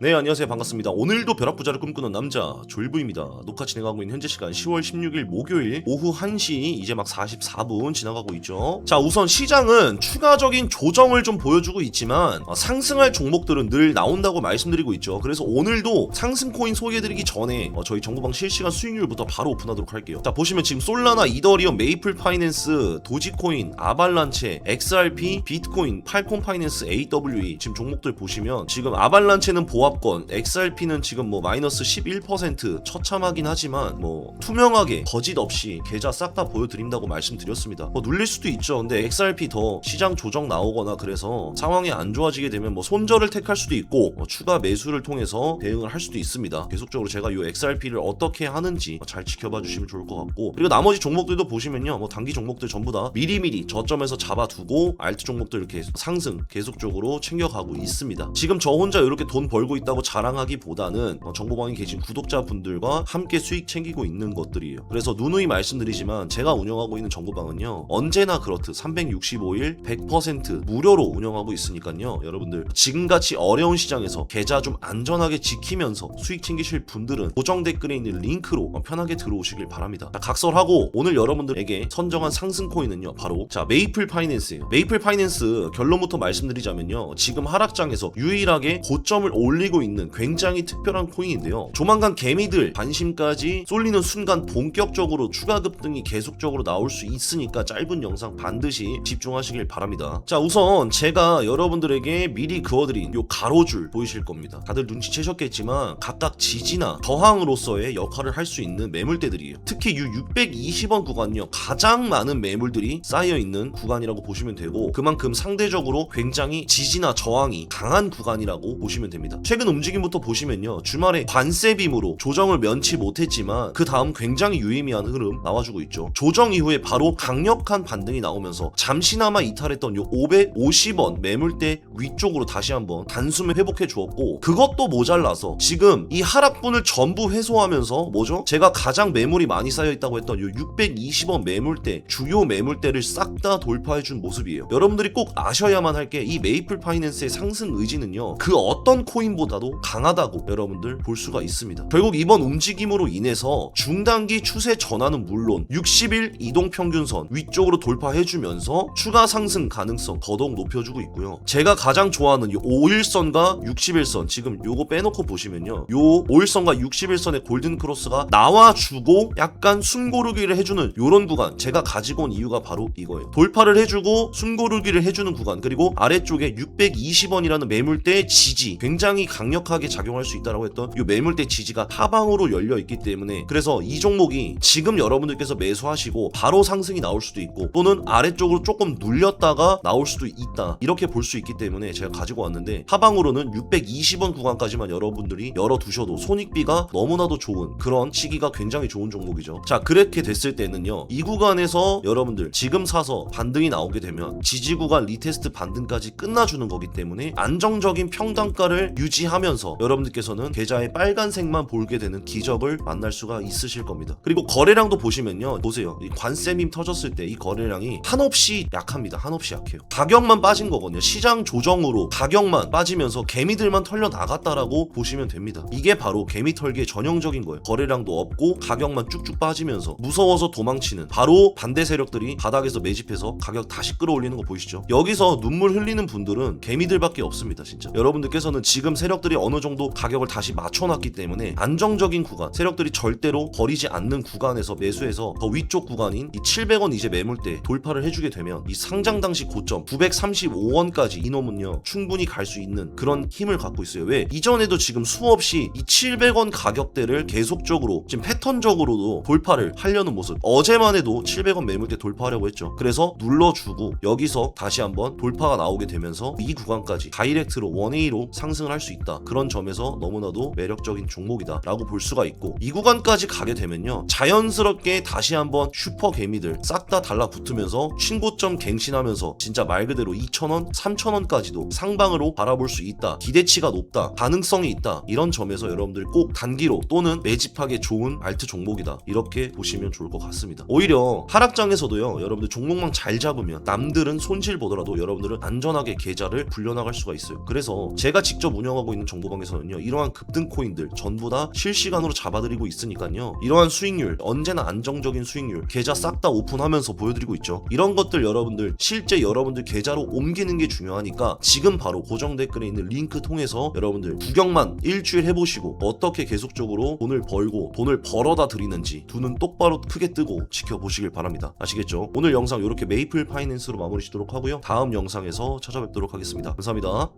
네 안녕하세요. 반갑습니다. 오늘도 벼락부자를 꿈꾸는 남자 졸부입니다. 녹화 진행하고 있는 현재 시간 10월 16일 목요일 오후 1시 이제 막 44분 지나가고 있죠. 자 우선 시장은 추가적인 조정을 좀 보여주고 있지만 어, 상승할 종목들은 늘 나온다고 말씀드리고 있죠. 그래서 오늘도 상승 코인 소개해드리기 전에 어, 저희 정보방 실시간 수익률부터 바로 오픈하도록 할게요. 자 보시면 지금 솔라나 이더리움 메이플 파이낸스 도지코인 아발란체 XRP 비트코인 팔콘 파이낸스 AWE 지금 종목들 보시면 지금 아발란체는 보 합권 XRP는 지금 뭐 마이너스 11% 처참하긴 하지만 뭐 투명하게 거짓 없이 계좌 싹 다 보여드린다고 말씀드렸습니다. 뭐 눌릴 수도 있죠. 근데 XRP 더 시장 조정 나오거나 그래서 상황이 안 좋아지게 되면 뭐 손절을 택할 수도 있고 뭐 추가 매수를 통해서 대응을 할 수도 있습니다. 계속적으로 제가 이 XRP를 어떻게 하는지 잘 지켜봐 주시면 좋을 것 같고 그리고 나머지 종목들도 보시면요. 뭐 단기 종목들 전부 다 미리미리 저점에서 잡아두고 알트 종목들 이렇게 상승 계속적으로 챙겨가고 있습니다. 지금 저 혼자 이렇게 돈 벌고 있다고 자랑하기보다는 어, 정보방에 계신 구독자분들과 함께 수익 챙기고 있는 것들이에요. 그래서 누누이 말씀드리지만 제가 운영하고 있는 정보방은요 언제나 그렇듯 365일 100% 무료로 운영하고 있으니까요 여러분들 지금같이 어려운 시장에서 계좌 좀 안전하게 지키면서 수익 챙기실 분들은 고정 댓글에 있는 링크로 어, 편하게 들어오시길 바랍니다. 자, 각설하고 오늘 여러분들에게 선정한 상승 코인은요 바로 자 메이플 파이낸스예요. 메이플 파이낸스 결론부터 말씀드리자면요 지금 하락장에서 유일하게 고점을 올리 고 있는 굉장히 특별한 코인인데요. 조만간 개미들 관심까지 쏠리는 순간 본격적으로 추가 급등이 계속적으로 나올 수 있으니까 짧은 영상 반드시 집중하시길 바랍니다. 자 우선 제가 여러분들에게 미리 그어드린 요 가로줄 보이실 겁니다. 다들 눈치채셨겠지만 각각 지지나 저항으로서의 역할을 할 수 있는 매물대들이에요. 특히 이 620원 구간요 가장 많은 매물들이 쌓여 있는 구간이라고 보시면 되고 그만큼 상대적으로 굉장히 지지나 저항이 강한 구간이라고 보시면 됩니다. 최근 움직임부터 보시면요 주말에 관세 빔으로 조정을 면치 못했지만 그 다음 굉장히 유의미한 흐름 나와주고 있죠 조정 이후에 바로 강력한 반등이 나오면서 잠시나마 이탈했던 요 550원 매물대 위쪽으로 다시 한번 단숨에 회복해 주었고 그것도 모자라서 지금 이 하락분을 전부 회수하면서 뭐죠? 제가 가장 매물이 많이 쌓여 있다고 했던 요 620원 매물대 주요 매물대를 싹 다 돌파해 준 모습이에요. 여러분들이 꼭 아셔야만 할 게 이 메이플 파이낸스의 상승 의지는요. 그 어떤 코인 보다도 강하다고 여러분들 볼 수가 있습니다. 결국 이번 움직임으로 인해서 중단기 추세 전환은 물론 60일 이동 평균선 위쪽으로 돌파해 주면서 추가 상승 가능성 더더욱 높여주고 있고요. 제가 가장 좋아하는 이 5일선과 60일선 지금 요거 빼놓고 보시면요. 요 5일선과 60일선의 골든 크로스가 나와주고 약간 숨고르기를 해주는 요런 구간 제가 가지고 온 이유가 바로 이거예요. 돌파를 해주고 숨고르기를 해주는 구간 그리고 아래쪽에 620원이라는 매물대 지지 굉장히 강력하게 작용할 수 있다고 했던 이 매물대 지지가 하방으로 열려 있기 때문에 그래서 이 종목이 지금 여러분들께서 매수하시고 바로 상승이 나올 수도 있고 또는 아래쪽으로 조금 눌렸다가 나올 수도 있다. 이렇게 볼 수 있기 때문에 제가 가지고 왔는데 하방으로는 620원 구간까지만 여러분들이 열어두셔도 손익비가 너무나도 좋은 그런 시기가 굉장히 좋은 종목이죠. 자 그렇게 됐을 때는요. 이 구간에서 여러분들 지금 사서 반등이 나오게 되면 지지 구간 리테스트 반등까지 끝나주는 거기 때문에 안정적인 평단가를 유지 하면서 여러분들께서는 계좌의 빨간색만 보게 되는 기적을 만날 수가 있으실 겁니다. 그리고 거래량도 보시면요. 보세요. 이 관세밈 터졌을 때 이 거래량이 한없이 약합니다. 한없이 약해요. 가격만 빠진 거거든요. 시장 조정으로 가격만 빠지면서 개미들만 털려 나갔다라고 보시면 됩니다. 이게 바로 개미 털기의 전형적인 거예요. 거래량도 없고 가격만 쭉쭉 빠지면서 무서워서 도망치는 바로 반대 세력들이 바닥에서 매집해서 가격 다시 끌어올리는 거 보이시죠? 여기서 눈물 흘리는 분들은 개미들밖에 없습니다 진짜. 여러분들께서는 지금 세 력들이 어느 정도 가격을 다시 맞춰놨기 때문에 안정적인 구간 세력들이 절대로 버리지 않는 구간에서 매수해서 더 위쪽 구간인 이 700원 이제 매물대 돌파를 해주게 되면 이 상장 당시 고점 935원까지 이놈은요 충분히 갈 수 있는 그런 힘을 갖고 있어요. 왜? 이전에도 지금 수없이 이 700원 가격대를 계속적으로 지금 패턴적으로도 돌파를 하려는 모습. 어제만 해도 700원 매물대 돌파하려고 했죠. 그래서 눌러주고 여기서 다시 한번 돌파가 나오게 되면서 이 구간까지 다이렉트로 원웨이로 상승을 할 수 있 다. 그런 점에서 너무나도 매력적인 종목이다 라고 볼 수가 있고 이 구간까지 가게 되면요 자연스럽게 다시 한번 슈퍼 개미들 싹 다 달라붙으면서 신고점 갱신하면서 진짜 말 그대로 2,000원, 3,000원까지도 상방으로 바라볼 수 있다. 기대치가 높다. 가능성이 있다. 이런 점에서 여러분들 꼭 단기로 또는 매집하기 좋은 알트 종목이다. 이렇게 보시면 좋을 것 같습니다. 오히려 하락장에서도요 여러분들 종목만 잘 잡으면 남들은 손실 보더라도 여러분들은 안전하게 계좌를 불려나갈 수가 있어요. 그래서 제가 직접 운영하고 하고 있는 정보방에서는요 이러한 급등 코인들 전부 다 실시간으로 잡아드리고 있으니까요 이러한 수익률 언제나 안정적인 수익률 계좌 싹 다 오픈하면서 보여드리고 있죠. 이런 것들 여러분들 실제 여러분들 계좌로 옮기는 게 중요하니까 지금 바로 고정 댓글에 있는 링크 통해서 여러분들 구경만 일주일 해보시고 어떻게 계속적으로 돈을 벌고 돈을 벌어다 드리는지 두 눈 똑바로 크게 뜨고 지켜보시길 바랍니다. 아시겠죠? 오늘 영상 이렇게 메이플 파이낸스로 마무리 짓도록 하고요. 다음 영상에서 찾아뵙도록 하겠습니다. 감사합니다